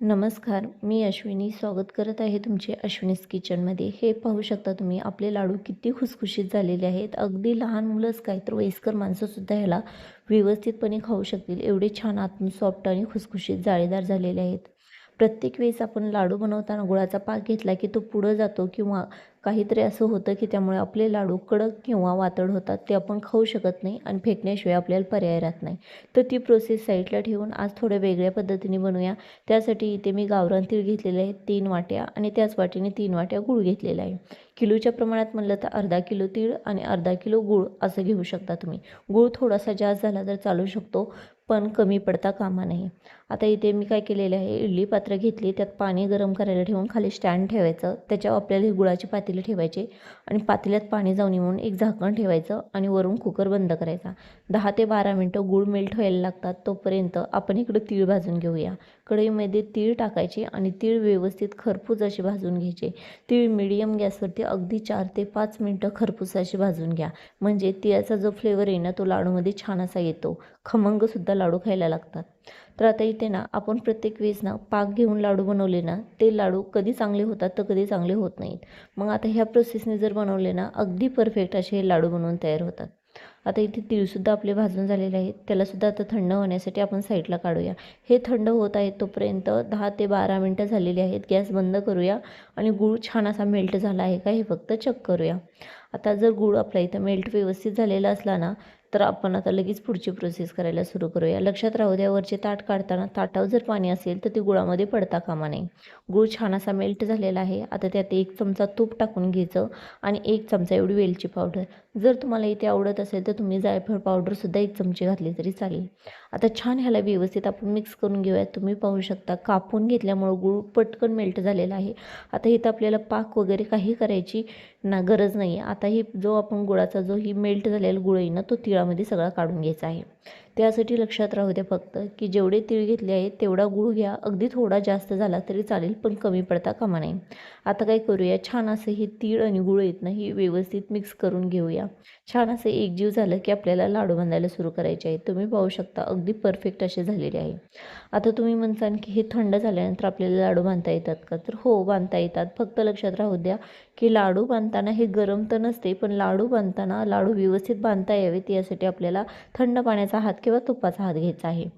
नमस्कार मी अश्विनी. स्वागत करत आहे तुमचे अश्विनीस किचनमध्ये. हे पाहू शकता तुम्ही आपले लाडू किती खुसखुशीत झालेले आहेत. अगदी लहान मुलंच काय तर वयस्कर माणसंसुद्धा ह्याला व्यवस्थितपणे खाऊ शकतील. एवढे छान आतून सॉफ्ट आणि खुसखुशीत जाळीदार झालेले आहेत. प्रत्येक वेळेस आपण लाडू बनवताना गुळाचा पाक घेतला की तो पुढं जातो किंवा काहीतरी असं होतं की त्यामुळे आपले लाडू कडक किंवा वातड होतात ते आपण खाऊ शकत नाही आणि फेकण्याशिवाय आपल्याला पर्याय राहत नाही. तर ती प्रोसेस साईडला ठेवून आज थोड्या वेगळ्या पद्धतीने बनवूया. त्यासाठी इथे मी गावरान तीळ घेतलेले आहे तीन वाट्या आणि त्याच वाटीने तीन वाट्या गूळ घेतलेला आहे. किलोच्या प्रमाणात म्हणलं तर अर्धा किलो तीळ आणि अर्धा किलो गूळ असं घेऊ शकता तुम्ही. गूळ थोडासा जास्त झाला तर चालू शकतो. पण कमी पडता कामा नाही आता इथे मी काय केलेलं आहे इडली पात्र घेतली त्यात पाणी गरम करायला ठेवून खाली स्टँड ठेवायचं त्याच्यावर आपल्याला गुळाची पातेली ठेवायची आणि पातेल्यात पाणी जाऊन म्हणून एक झाकण ठेवायचं आणि वरून कुकर बंद करायचा. दहा ते बारा मिनटं गूळ मेल्ट व्हायला लागतात तोपर्यंत आपण इकडं तीळ भाजून घेऊया. कढईमध्ये तीळ टाकायचे आणि तीळ व्यवस्थित खरपूस अशी भाजून घ्यायचे. तीळ मिडियम गॅसवरती अगदी चार ते पाच मिनटं खरपूस अशी भाजून घ्या. म्हणजे तिळाचा जो फ्लेवर आहे ना तो लाडूमध्ये छान असा येतो. खमंगसुद्धा लाडू खायला लागतात. तर आता इथे ना आपण प्रत्येक वेळेस ना पाक घेऊन लाडू बनवले ना ते लाडू कधी चांगले होतात तर कधी चांगले होत नाहीत. मग आता ह्या प्रोसेसने जर बनवले ना अगदी परफेक्ट असे हे लाडू बनवून तयार होतात. आता इथे तीळसुद्धा आपले भाजून झालेले आहेत. त्यालासुद्धा आता थंड होण्यासाठी आपण साईडला काढूया. हे थंड होत आहे तोपर्यंत दहा ते बारा मिनटं झालेली आहेत. गॅस बंद करूया आणि गूळ छान असा मेल्ट झाला आहे का हे फक्त चेक करूया. आता जर गूळ आपला इथं मेल्ट व्यवस्थित झालेला असला ना तर आपण आता लगेच पुढची प्रोसेस करायला सुरू करूया. लक्षात राहू द्या वरचे ताट काढताना ताटावर जर पाणी असेल तर ते गुळामध्ये पडता कामा नाही गूळ छान असा मेल्ट झालेला आहे. आता त्यात एक चमचा तूप टाकून घ्यायचं आणि एक चमचा एवढी वेलची पावडर जर तुम्हाला इथे आवडत असेल तर तुम्ही जायफळ पावडरसुद्धा एक चमचे घातली तरी चालेल. आता छान ह्याला व्यवस्थित आपण मिक्स करून घेऊयात तुम्ही पाहू शकता कापून घेतल्यामुळं गूळ पटकन मेल्ट झालेला आहे. आता इथं आपल्याला पाक वगैरे काही करायची ना गरज नाही आहे आता ही जो आपण गुळाचा जो ही मेल्ट झालेला गुळ आहे ना तो तिळामध्ये सगळा काढून घ्यायचा आहे. त्यासाठी लक्षात राहू द्या फक्त की जेवढे तीळ घेतले आहेत तेवढा गूळ घ्या. अगदी थोडा जास्त झाला तरी चालेल पण कमी पडता कामा नाही आता काय करूया? छान असं हे तीळ आणि गुळ येत ना हे व्यवस्थित मिक्स करून घेऊया. छान असं एकजीव झालं की आपल्याला लाडू बांधायला सुरू करायचे आहेत तुम्ही पाहू शकता अगदी परफेक्ट असे झालेले आहे. आता तुम्ही म्हणसान की हे थंड झाल्यानंतर आपल्याला लाडू बांधता येतात का? तर हो बांधता येतात. फक्त लक्षात राहू द्या की लाडू बांधताना हे गरम तर नसते पण लाडू बांधताना लाडू व्यवस्थित बांधता यावेत यासाठी आपल्याला थंड पाण्याचा हात किंवा तुपाचा हात घ्यायचा आहे.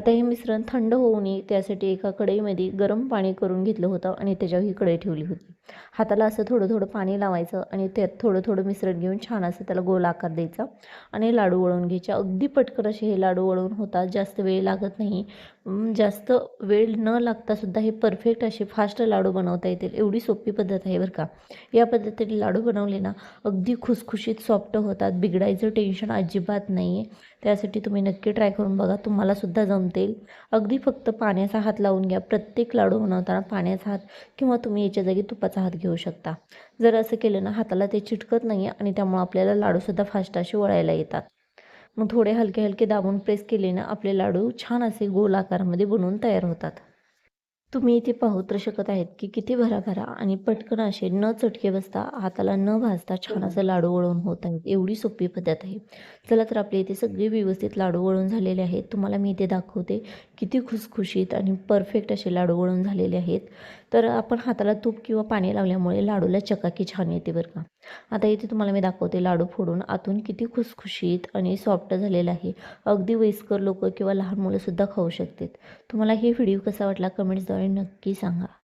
आता हे मिश्रण थंड होऊ नये त्यासाठी एका कढईमध्ये गरम पाणी करून घेतलं होतं आणि त्याच्यावर ही कढई ठेवली होती. हाताला असं थोडं थोडं पाणी लावायचं आणि त्यात थोडं थोडं मिश्रण घेऊन छान असं त्याला गोल आकार द्यायचा आणि लाडू वळवून घ्यायचे. अगदी पटकन असे हे लाडू वळवून होतात जास्त वेळ लागत नाही. जास्त वेळ न लागतासुद्धा हे परफेक्ट असे फास्ट लाडू बनवता येतील. एवढी सोपी पद्धत आहे बरं का. या पद्धतीने लाडू बनवले ना अगदी खुसखुशीत सॉफ्ट होतात. बिघडायचं टेन्शन अजिबात नाही आहे त्यासाठी तुम्ही नक्की ट्राय करून बघा. तुम्हालासुद्धा जमतील. अगदी फक्त पाण्याचा हात लावून घ्या. प्रत्येक लाडू बनवताना पाण्याचा हात किंवा तुम्ही याच्या जागी तुपाचा हात घेऊ शकता. जर असं केलं ना हाताला ते चिटकत नाही आणि त्यामुळं आपल्याला लाडूसुद्धा फास्ट असे वळायला येतात. मग थोडे हलके हलके दाबून प्रेस केले ना आपले लाडू छान असे गोल आकारामध्ये बनवून तयार होतात. तुम्ही इथे पाहू तर शकत आहेत की किती भराभरा आणि पटकन असे न चटके बसता हाताला न भाजता छान असं लाडू वळवून होत आहेत. एवढी सोपी पद्धत आहे. चला तर आपले इथे सगळे व्यवस्थित लाडू वळून झालेले आहेत. तुम्हाला मी इथे दाखवते किती खुसखुशीत आणि परफेक्ट असे लाडू वळून झालेले आहेत. तर आपण हाताला तूप किंवा पाणी लावल्यामुळे लाडूला चकाकी छान येते बरं का. आता इथे तुम्हाला मी दाखवते लाडू फोडून आतून किती खुसखुशीत आणि सॉफ्ट झालेलं आहे. अगदी वयस्कर लोक किंवा लहान मुलंसुद्धा खाऊ शकतात. तुम्हाला हे व्हिडिओ कसा वाटला कमेंट्सद्वारे नक्की सांगा